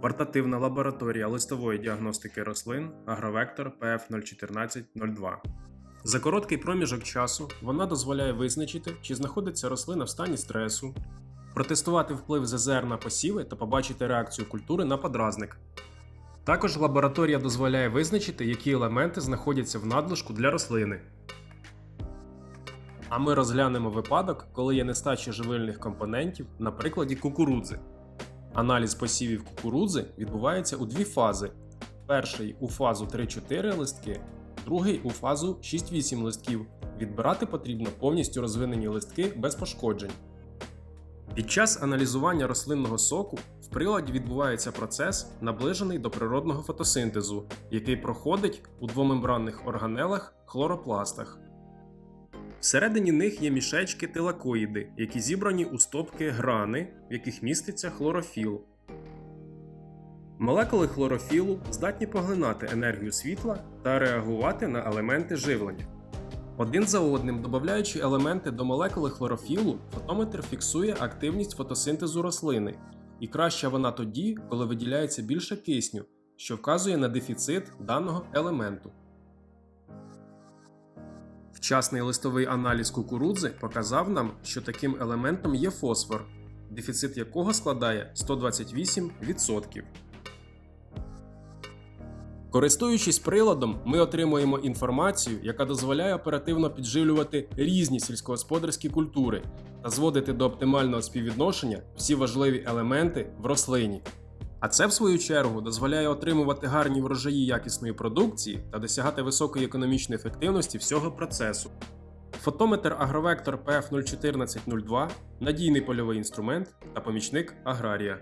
Портативна лабораторія листової діагностики рослин Агровектор PF01402. За короткий проміжок часу вона дозволяє визначити, чи знаходиться рослина в стані стресу, протестувати вплив ЗЗР на посіви та побачити реакцію культури на подразник. Також лабораторія дозволяє визначити, які елементи знаходяться в надлишку для рослини. А ми розглянемо випадок, коли є нестача живильних компонентів на прикладі кукурудзи. Аналіз посівів кукурудзи відбувається у дві фази: перший у фазу 3-4 листки, другий у фазу 6-8 листків. Відбирати потрібно повністю розвинені листки без пошкоджень. Під час аналізування рослинного соку в приладі відбувається процес, наближений до природного фотосинтезу, який проходить у двомембранних органелах хлоропластах. Всередині них є мішечки тилакоїди, які зібрані у стопки грани, в яких міститься хлорофіл. Молекули хлорофілу здатні поглинати енергію світла та реагувати на елементи живлення. Один за одним, додаючи елементи до молекули хлорофілу, фотометр фіксує активність фотосинтезу рослини, і краща вона тоді, коли виділяється більше кисню, що вказує на дефіцит даного елементу. Вчасний листовий аналіз кукурудзи показав нам, що таким елементом є фосфор, дефіцит якого складає 128%. Користуючись приладом, ми отримуємо інформацію, яка дозволяє оперативно підживлювати різні сільськогосподарські культури та зводити до оптимального співвідношення всі важливі елементи в рослині. А це, в свою чергу, дозволяє отримувати гарні врожаї якісної продукції та досягати високої економічної ефективності всього процесу. Фотометр Агровектор PF01402 надійний польовий інструмент та помічник аграрія.